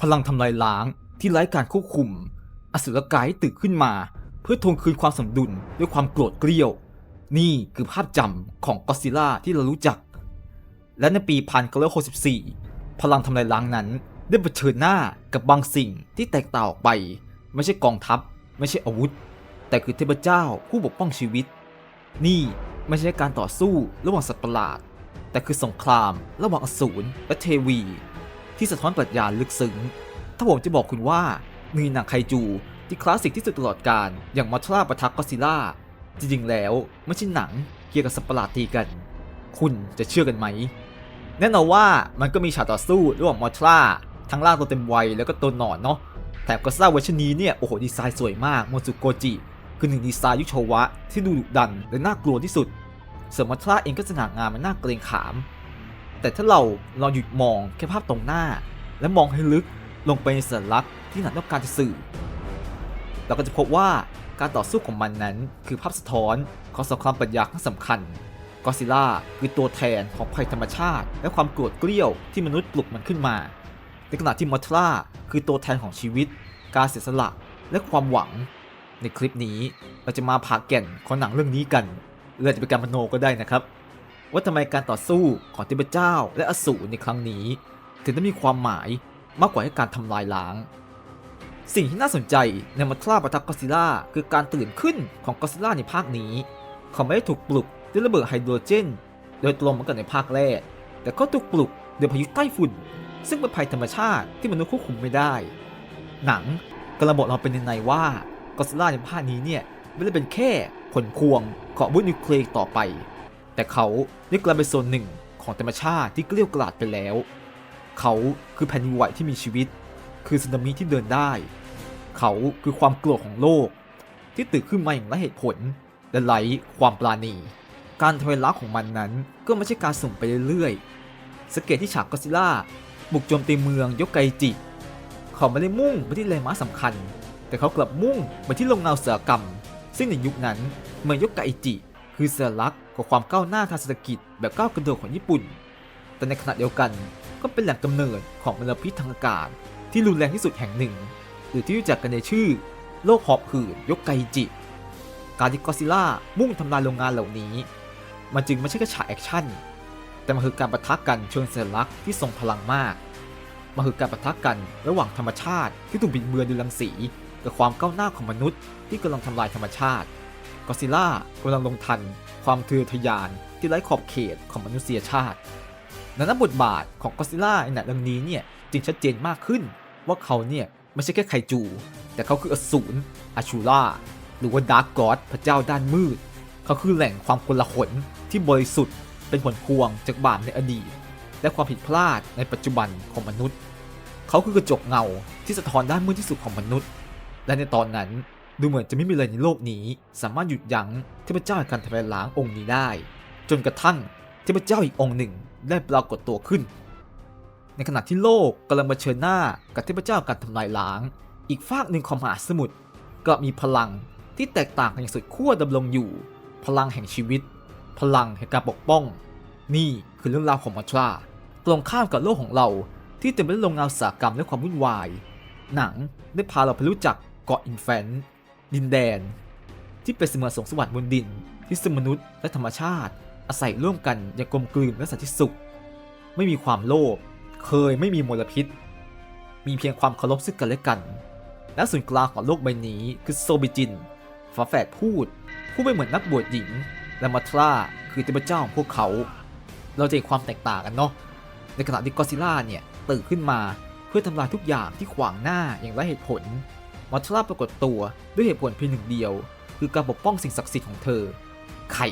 พลังทำลายล้างที่ไร้การควบคุม อสุรกายตื่นขึ้นมา เพื่อทวงคืนความสมดุลด้วยความโกรธเกรี้ยว นี่คือภาพจำของก็อซิลล่าที่เรารู้จัก และในปี 1964 พลังทำลายล้างนั้น ได้เผชิญหน้ากับบางสิ่งที่แตกต่างออกไป ไม่ใช่กองทัพ ไม่ใช่อาวุธ แต่คือเทพเจ้าผู้ปกป้องชีวิต นี่ไม่ใช่การต่อสู้ระหว่างสัตว์ประหลาด แต่คือสงครามระหว่างอสูรและเทวี ที่สะท้อนปรัชญาลึกซึ้ง ถ้าผมจะบอกคุณว่ามีหนังไคจูที่คลาสสิกที่สุดตลอดกาลอย่างมัทราปะทักก็อดซิล่าจริงๆแล้วไม่ใช่หนังเกี่ยวกับสัตว์ประหลาดตีกัน คุณจะเชื่อกันไหม แน่นอนว่ามันก็มีฉากต่อสู้ระหว่างมอทราทั้งร่างตัวเต็มวัยแล้วก็ตัวหนอนเนาะแถมก็ซ่าเวอร์ชันนี้เนี่ยโอ้โหดีไซน์สวยมากโมซุโกจิคือหนึ่งดีไซน์ยุคโชวะที่ดูดุดันและน่ากลัวที่สุดส่วนมอทราเองก็สง่างามมันน่าเกรงขาม แต่ถ้าเราลองหยุดมองแค่ภาพตรงหน้า และมองให้ลึกลงไปในสัญลักษณ์ที่หนังต้องการจะสื่อ เราก็จะพบว่าการต่อสู้ของมันนั้น คือภาพสะท้อนของสงครามปรัชญาครั้งสำคัญกอซิล่าคือตัวแทนของภัยธรรมชาติ และความโกรธเกรี้ยวที่มนุษย์ปลุกมันขึ้นมาในขณะที่มอทราคือตัวแทนของชีวิต การเสียสละและความหวัง ในคลิปนี้เราจะมาผ่าแก่นของหนังเรื่องนี้กันหรือจจะเป็นการมโนก็ได้นะครับ ว่าทำไมการต่อสู้ของเทพเจ้าและอสูรในครั้งนี้ ถึงได้มีความหมายมากกว่าแค่การทำลายล้าง สิ่งที่น่าสนใจในมัทราปะทักกอซิล่าคือการตื่นขึ้นของกอซิล่าในภาคนี้ เขาไม่ได้ถูกปลุกด้วยระเบิดไฮโดรเจน โดยตรงเหมือนกับในภาคแรก แต่ก็ถูกปลุกโดยพายุใต้ฝุ่น ซึ่งเป็นภัยธรรมชาติที่มนุษย์ควบคุมไม่ได้ หนังกำลังบอกเราเป็นในว่ากอซิล่าในภาคนี้เนี่ยไม่ได้เป็นแค่ผลพวงของอาวุธนิวเคลียร์ต่อไป แต่เขาได้กลายเป็นส่วนหนึ่งของธรรมชาติที่เกลี้ยกล่อมไปแล้ว เขาคือแผ่นดินไหวที่มีชีวิต คือสึนามิที่เดินได้ เขาคือความโกรธของโลก ที่ตื่นขึ้นมาอย่างไร้เหตุผล และไร้ความปราณี การทำลายล้างของมันนั้นก็ไม่ใช่การสุ่มไปเรื่อยๆสังเกตที่ฉากก็อดซิลล่าบุกโจมตีเมืองยกไกจิ เขาไม่ได้มุ่งไปที่แลนด์มาร์คสำคัญ แต่เขากลับมุ่งไปที่โรงงานอุตสาหกรรม ซึ่งในยุคนั้นเมืองยกไกจิ คือสัญลักษณ์ของความก้าวหน้าทางเศรษฐกิจแบบก้าวกระโดดของญี่ปุ่น แต่ในขณะเดียวกันก็เป็นแหล่งกำเนิดของมลพิษทางอากาศ ที่รุนแรงที่สุดแห่งหนึ่ง หรือที่รู้จักกันในชื่อโลกหอบหืดยกไกจิ การที่กอซิล่ามุ่งทำลายโรงงานเหล่านี้ มันจึงไม่ใช่แค่ฉากแอคชั่น แต่มันคือการประทะกันเชิงสัญลักษณ์ที่ทรงพลังมาก มันคือการประทะกันระหว่างธรรมชาติที่ถูกบิดเบือนด้วยรังสี กับความก้าวหน้าของมนุษย์ที่กำลังทำลายธรรมชาติ กอซิล่ากำลังลงทัน ความทะเยอทะยานที่ไร้ขอบเขตของมนุษยชาติดังนั้นบทบาทของกอซิล่าในหนังเรื่องนี้เนี่ยจึงชัดเจนมากขึ้น ว่าเขาเนี่ยไม่ใช่แค่ไคจู แต่เขาคืออสูรอาชูล่าหรือว่าดาร์กกอดพระเจ้าด้านมืด เขาคือแหล่งความกลหลที่บริสุทธิ์เป็นผลพวงจากบาปในอดีต และความผิดพลาดในปัจจุบันของมนุษย์ เขาคือกระจกเงาที่สะท้อนด้านมืดที่สุดของมนุษย์ และในตอนนั้น ดูเหมือนจะไม่มีอะไรในโลกนี้ สามารถหยุดยั้งเทพเจ้าแห่งการทำลายล้างองค์นี้ได้ จนกระทั่งเทพเจ้าอีกองค์หนึ่งได้ปรากฏตัวขึ้น ในขณะที่โลกกำลังเผชิญหน้ากับเทพเจ้าการทำลายล้าง อีกฝากหนึ่งของมหาสมุทรกลับมีพลังที่แตกต่างกันอย่างสุดขั้วดำรงอยู่ พลังแห่งชีวิต พลังแห่งการปกป้อง นี่คือเรื่องราวของมัทราตรงข้ามกับโลกของเราที่เต็มไปด้วยโรงงานอุตสาหกรรมและความวุ่นวาย หนังได้พาเราไปรู้จักเกาะอินแฟนต์ ดินแดน ที่เป็นเสมือนสวงสวรรค์บนดิน ที่สมนุษย์และธรรมชาติ อาศัยร่วมกันอย่างกลมกลืนและสันติสุข ไม่มีความโลภเคยไม่มีมลพิษ มีเพียงความเคารพซึ่งกันและกัน และศูนย์กลางของโลกใบนี้คือโซบิจินฝาแฝดพูด ผู้ไม่เหมือนนักบวชหญิง และมัทราคือเทพเจ้าของพวกเขา เราจะเห็นความแตกต่างกันเนาะในขณะที่กอซิลล่าเนี่ยตื่นขึ้นมาเพื่อทำลายทุกอย่างที่ขวางหน้าอย่างไร้เหตุผล มัทราปรากฏตัวด้วยเหตุผลเพียงหนึ่งเดียว คือการปกป้องสิ่งศักดิ์สิทธิ์ของเธอ ไข่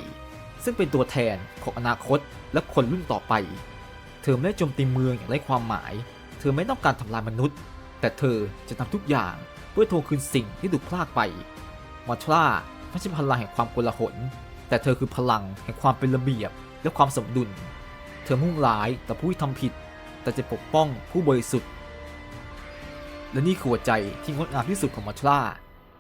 ซึ่งเป็นตัวแทนของอนาคตและคนรุ่นต่อไป เธอไม่ได้โจมตีเมืองอย่างไร้ความหมาย เธอไม่ต้องการทำลายมนุษย์ แต่เธอจะทำทุกอย่างเพื่อทวงคืนสิ่งที่ถูกพลากไปมัทราไม่ใช่พลังแห่งความโกลาหลแต่เธอคือพลังแห่งความเป็นระเบียบและความสมดุล เธอมุ่งร้ายแต่ผู้ที่ทำผิด แต่จะปกป้องผู้บริสุทธิ์ และนี่คือหัวใจที่งดงามที่สุดของมัทรา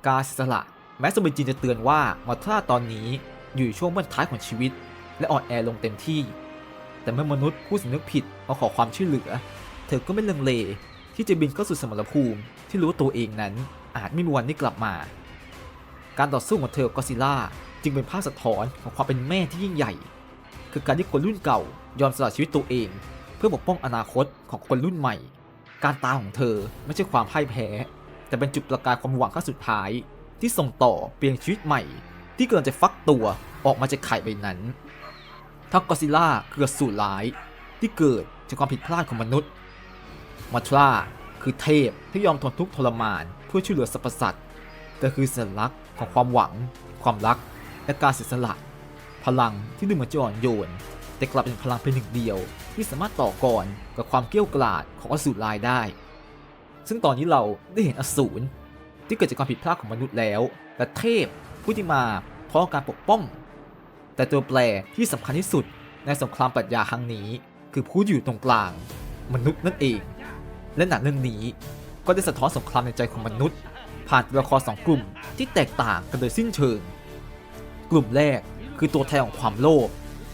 การเสียสละ แม้สมิจินจะเตือนว่ามัทราตอนนี้อยู่ช่วงบื้องท้ายของชีวิต และอ่อนแอลงเต็มที่ แต่เมื่อมนุษย์ผู้สำนึกผิดมาขอความช่วยเหลือ เธอก็ไม่ลังเลที่ที่จะบินเข้าสู่สมรภูมิที่รู้ว่าตัวเองนั้นอาจไม่มีวันได้กลับมา การต่อสู้ของเธอกับก็อซิลล่าจึงเป็นภาพสะท้อนของความเป็นแม่ที่ยิ่งใหญ่ คือการที่คนรุ่นเก่ายอมสละชีวิตตัวเอง เพื่อปกป้องอนาคตของคนรุ่นใหม่ การตายของเธอไม่ใช่ความพ่ายแพ้ แต่เป็นจุดประกายความหวังขั้นสุดท้าย ที่ส่งต่อเปลี่ยนชีวิตใหม่ ที่กำลังจะฟักตัวออกมาจากไข่ใบนั้นทั้งก็อซิล่าคือสูรร้าย ที่เกิดจากความผิดพลาดของมนุษย์มัทราคือเทพที่ยอมทนทุกข์ทรมานเพื่อช่วยเหลือสรรพสัตว์แต่คือสัญลักษณ์ของความหวัง ความรัก และการเสียสละ พลังที่ดูเหมือนจะอ่อนโยน แต่กลับเป็นพลังเป็นหนึ่งเดียว ที่สามารถต่อกรกับความเกรี้ยวกราดของอสูรลายได้ ซึ่งตอนนี้เราได้เห็นอสูรที่เกิดจากความผิดพลาดของมนุษย์แล้ว และเทพผู้ที่มาเพราะการปกป้อง แต่ตัวแปรที่สำคัญที่สุดในสงครามปรัชญาครั้งนี้ คือผู้อยู่ตรงกลาง มนุษย์นั่นเอง และหนังเรื่องนี้ก็ได้สะท้อนสงครามในใจของมนุษย์ ผ่านตัวละครสองกลุ่มที่แตกต่างกันโดยสิ้นเชิง กลุ่มแรกคือตัวแทนของความโลภ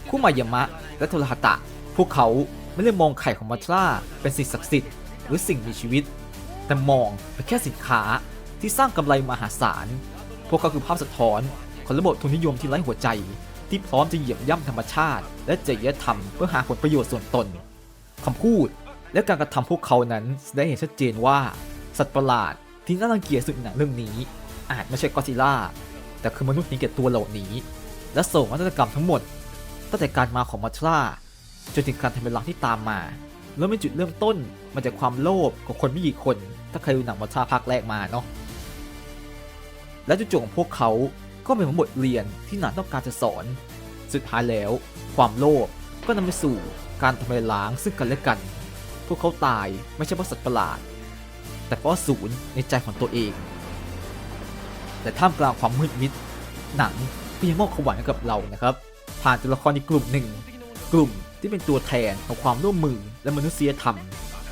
คุมายามะ และโทรหตะ พวกเขาไม่ได้มองไข่ของมัทราเป็นสิ่งศักดิ์สิทธิ์หรือสิ่งมีชีวิต แต่มองเป็นแค่สินค้าที่สร้างกำไรมหาศาล พวกเขาคือภาพสะท้อนของระบบทุนนิยมที่ไร้หัวใจ ที่พร้อมจะเหยียบย่ำธรรมชาติ และจริยธรรมเพื่อหาผลประโยชน์ส่วนตนคำพูดและการกระทำพวกเขานั้นแสดงเห็นชัดเจนว่า สัตว์ประหลาดที่น่ารังเกียจสุดในหนังเรื่องนี้ อาจไม่ใช่กอซิลล่าแต่คือมนุษย์เห็นแก่ตัวเหล่านี้ และส่งวัฒนกรรมทั้งหมด ตั้งแต่การมาของมัทราจนถึงการทำลายล้างที่ตามมา แล้วเป็นจุดเริ่มต้นมาจากความโลภของคนไม่กี่คน ถ้าใครดูหนังมัทราภาคแรกมาเนาะและจุดจบของพวกเขาก็เป็นบทเรียนที่หนังต้องการจะสอน สุดท้ายแล้ว ความโลภก็นำไปสู่การทำลายล้างซึ่งกันและกัน พวกเขาตายไม่ใช่เพราะสัตว์ประหลาด แต่เพราะศูนย์ในใจของตัวเอง แต่ท่ามกลางความมืดมิดหนังก็ยังมอบความหวังให้กับเรานะครับ ผ่านตัวละครอีกกลุ่มหนึ่ง กลุ่มที่เป็นตัวแทนของความร่วมมือและมนุษยธรรม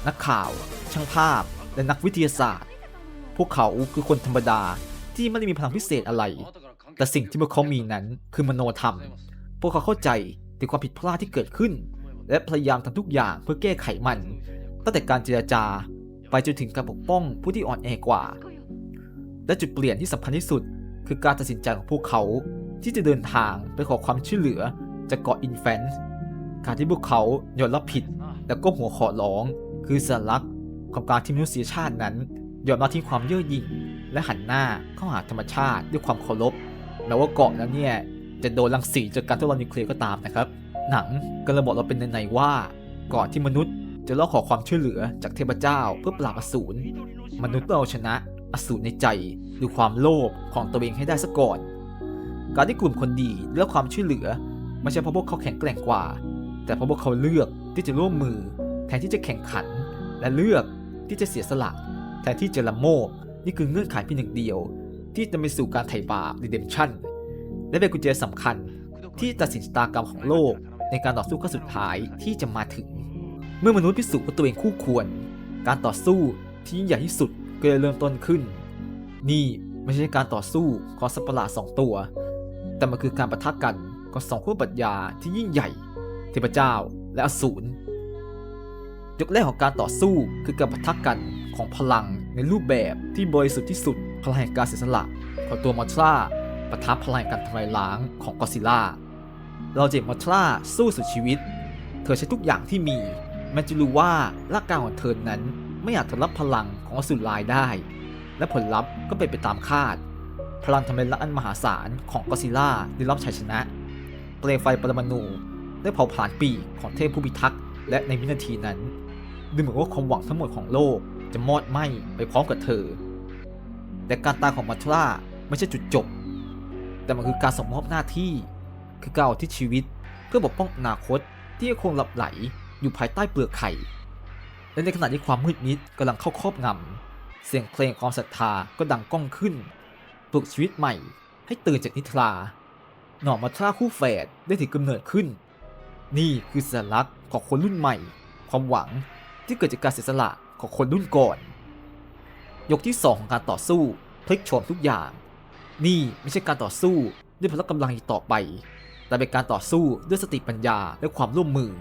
นักข่าว ช่างภาพ และนักวิทยาศาสตร์ พวกเขาคือคนธรรมดาที่ไม่ได้มีพลังพิเศษอะไร แต่สิ่งที่พวกเขามีนั้นคือมโนธรรม พวกเขาเข้าใจถึงความผิดพลาดที่เกิดขึ้น และพยายามทำทุกอย่างเพื่อแก้ไขมัน ตั้งแต่การเจรจาไปจนถึงการปกป้องผู้ที่อ่อนแอกว่า และจุดเปลี่ยนที่สำคัญที่สุด คือการตัดสินใจของพวกเขา ที่จะเดินทางไปขอความช่วยเหลือจากเกาะอินแฟนส์การที่พวกเขายอมรับผิด และก้มหัวขอร้อง คือสัญลักษณ์ของการที่มนุษยชาตินั้นยอมรับทิ้งความเย่อหยิ่ง และหันหน้าเข้าหาธรรมชาติด้วยความเคารพแม้ว่าเกาะนั้นเนี่ยจะโดนรังสีจากการทดลองนิวเคลียร์ก็ตามนะครับ หนังก็เลยบอกเราเป็นในว่าก่อนที่มนุษย์จะร้องขอความช่วยเหลือจากเทพเจ้าเพื่อปราบอสูรมนุษย์ต้องเอาชนะอสูรในใจหรือความโลภของตัวเองให้ได้ซะก่อน การที่กลุ่มคนดีเลือกความช่วยเหลือไม่ใช่เพราะพวกเขาแข็งแกร่งกว่า แต่เพราะพวกเขาเลือกที่จะร่วมมือ แทนที่จะแข่งขัน และเลือกที่จะเสียสละ แทนที่จะละโมบนี่คือเงื่อนไขเพียงหนึ่งเดียว ที่จะไปสู่การไถ่บาป redemption และเป็นกุญแจสำคัญที่ตัดสินชะตากรรมของโลก ในการต่อสู้ครั้งสุดท้ายที่จะมาถึง เมื่อมนุษย์พิสูจน์ว่าตัวเองคู่ควร การต่อสู้ที่ยิ่งใหญ่ที่สุดก็จะเริ่มต้นขึ้น นี่ไม่ใช่การต่อสู้ของสัตว์ประหลาดสองตัว แต่มันคือการประทะกันของสองขั้วปรัชญาที่ยิ่งใหญ่ เทพเจ้าและอสูรยกแรกของการต่อสู้คือการปะทะกันของพลังในรูปแบบที่บริสุทธิ์ที่สุดพลังแห่งการเสียสละของตัวมอทราปะทะพลังการทำลายล้างของกอซิล่า เราเห็นมอทราสู้สุดชีวิต เธอใช้ทุกอย่างที่มีแม้จะรู้ว่าร่างกายของเธอนั้นไม่อาจทนรับพลังของอสูรลายได้ และผลลัพธ์ก็เป็นไปตามคาด พลังทำลายล้างอันมหาศาลของกอซิล่าได้รับชัยชนะ เปลวไฟปรมาณูได้เผาผลาญปีกของเทพผู้พิทักษ์และในวินาทีนั้น ดูเหมือนว่าความหวังทั้งหมดของโลกจะมอดไหม้ไปพร้อมกับเธอ แต่การตายของมัทราไม่ใช่จุดจบ แต่มันคือการส่งมอบหน้าที่ คือการเอุทิศชีวิตเพื่อปกป้องอนาคตที่ยังคงหลับไหลอยู่ภายใต้เปลือกไข่ และในขณะที่ความมืดมิดกำลังเข้าครอบงำเสียงเพลงความศรัทธาก็ดังก้องขึ้น ปลุกชีวิตใหม่ ให้ตื่นจากนิทรา หน่อมัทราคู่แฝดได้ถือกำเนิดขึ้น นี่คือสัญลักษณ์ของคนรุ่นใหม่ ความหวังที่เกิดจากการเสียสละของคนรุ่นก่อน ยกที่2ของการต่อสู้พลิกโฉมทุกอย่าง นี่ไม่ใช่การต่อสู้ด้วยพละกำลังอีกต่อไป แต่เป็นการต่อสู้ด้วยสติปัญญาและความร่วมมือ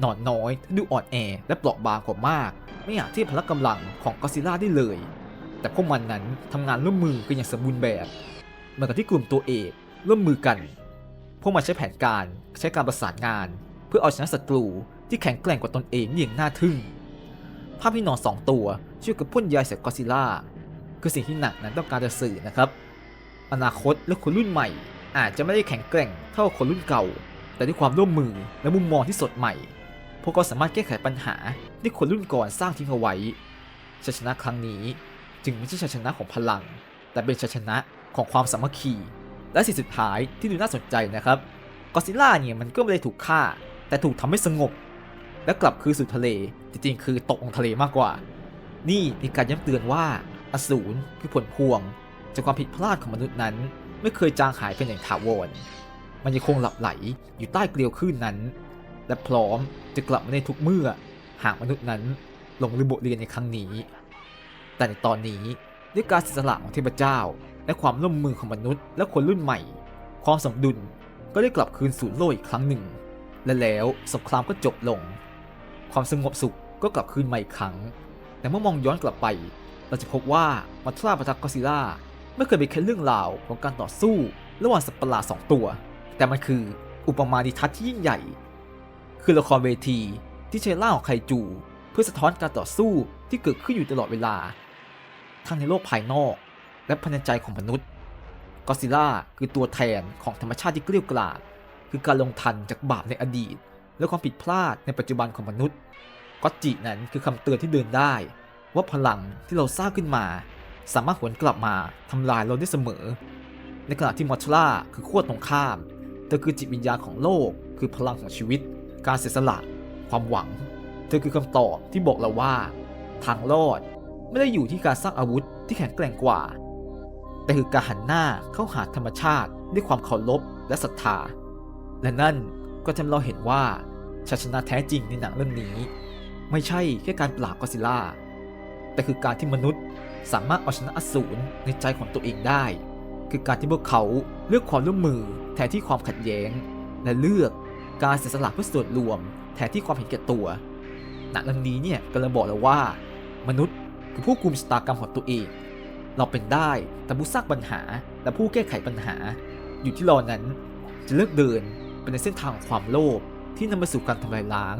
หนอนน้อยที่ดูอ่อนแอและเปราะบางกว่ามาก ไม่อาจเทียบพละกำลังของก็อซิล่าได้เลย แต่พวกมันนั้นทำงานร่วมมือกันอย่างสมบูรณ์แบบเหมือนกับที่กลุ่มตัวเอกร่วมมือกัน พวกมันใช้แผนการใช้การประสานงาน เพื่อเอาชนะศัตรูที่แข็งแกร่งกว่าตนเองอย่างน่าทึ่ง ภาพที่นอนสองตัวช่วยกับพ่นยาใส่กอซิลล่าคือสิ่งที่หนักนั้นต้องการจะสื่อนะครับ อนาคตและคนรุ่นใหม่ อาจจะไม่ได้แข็งแกร่งเท่าคนรุ่นเก่า แต่ด้วยความร่วมมือและมุมมองที่สดใหม่ พวกเขาสามารถแก้ไขปัญหาที่คนรุ่นก่อนสร้างทิ้งเอาไว้ชัยชนะครั้งนี้ จึงไม่ใช่ชัยชนะของพลัง แต่เป็นชัยชนะของความสามัคคี และสิ่งสุดท้ายที่ดูน่าสนใจนะครับกอซิล่าเนี่ยมันก็ไม่ได้ถูกฆ่า แต่ถูกทำให้สงบ และกลับคืนสู่ทะเลจริงๆ คือตกลงทะเลมากกว่า นี่เป็นการย้ำเตือนว่าอสูรคือผลพวง จากความผิดพลาดของมนุษย์นั้น ไม่เคยจางหายไปอย่างถาวร มันยังคงหลับไหลอยู่ใต้เกลียวคลื่นนั้น และพร้อมจะกลับมาในทุกเมื่อหากมนุษย์นั้นลงลืมบทเรียนในครั้งนี้ แต่ในตอนนี้ด้วยการเสียสละของเทพเจ้า และความร่วมมือของมนุษย์ และคนรุ่นใหม่ ความสมดุลก็ได้กลับคืนสู่โลกอีกครั้งหนึ่ง และแล้วสงครามก็จบลง ความสงบสุขก็กลับคืนมาอีกครั้ง แต่เมื่อมองย้อนกลับไป เราจะพบว่ามัทราปะทักกอซิล่าไม่เคยเป็นแค่เรื่องราวของการต่อสู้ระหว่างสัตว์ประหลาดสองตัว แต่มันคืออุปมาดิทัศน์ที่ยิ่งใหญ่ คือละครเวทีที่ใช้ล่าของไคจู เพื่อสะท้อนการต่อสู้ที่เกิดขึ้นอยู่ตลอดเวลา ทั้งในโลกภายนอก และภายในใจของมนุษย์กอซิล่าคือตัวแทนของธรรมชาติที่เกลี้ยกล่อมคือการลงทันจากบาปในอดีต และความผิดพลาดในปัจจุบันของมนุษย์ก็จินั้นคือคำเตือนที่เดินได้ ว่าพลังที่เราสร้างขึ้นมา สามารถหวนกลับมาทำลายเราได้เสมอ ในขณะที่มอทราคือขั้วตรงข้ามเธอคือจิตวิญญาณของโลก คือพลังของชีวิต การเสียสละ ความหวัง เธอคือคำตอบที่บอกเราว่า ทางรอด ไม่ได้อยู่ที่การสร้างอาวุธที่แข็งแกร่งกว่า แต่คือการหันหน้าเข้าหาธรรมชาติด้วยความเคารพและศรัทธา และนั่นก็ทำให้เราเห็นว่าชัยชนะแท้จริงในหนังเรื่องนี้ ไม่ใช่แค่การปราบกอซิลล่า แต่คือการที่มนุษย์สามารถเอาชนะอสูรในใจของตัวเองได้ คือการที่พวกเขาเลือกความร่วมมือแทนที่ความขัดแย้ง และเลือกการเสียสละเพื่อส่วนรวม แทนที่ความเห็นแก่ตัวหนังเรื่องนี้เนี่ยกำลังบอกเราว่า มนุษย์ คือผู้กุมชะตากรรมของตัวเอง เราเป็นได้แต่ผู้สร้างปัญหาและผู้แก้ไขปัญหา อยู่ที่เรานั้นจะเลือกเดินไปในเส้นทางของความโลภที่นำไปสู่การทำลายล้าง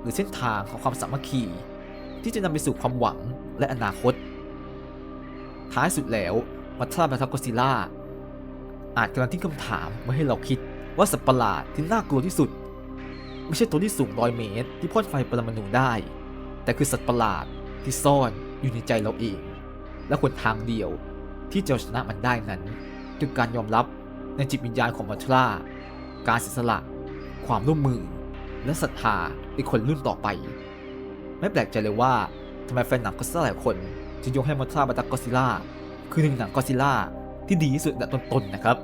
หรือเส้นทางของความสามัคคี ที่จะนำไปสู่ความหวังและอนาคต ท้ายสุดแล้วมัทราบัทักกอซิล่าอาจกำลังทิ้งคำถามมาให้เราคิดว่าสัตว์ประหลาดที่น่ากลัวที่สุด ไม่ใช่ตัวที่สูงร้อยเมตร ที่พ่นไฟปรมาณูได้ แต่คือสัตว์ประหลาดที่ซ่อน อยู่ในใจเราเอง และคนทางเดียวที่จะเอาชนะมันได้นั้นคือการยอมรับในจิตวิญญาณของมัทราการเสียสละ ความร่วมมือ และศรัทธาในคนรุ่นต่อไป ไม่แปลกใจเลยว่าทำไมแฟนหนังก็ซิล่าหลายคนจะยกให้มัทราบัตักกอซิล่าคือหนึ่งหนังกอซิล่าที่ดีที่สุดอันต้นๆนะครับ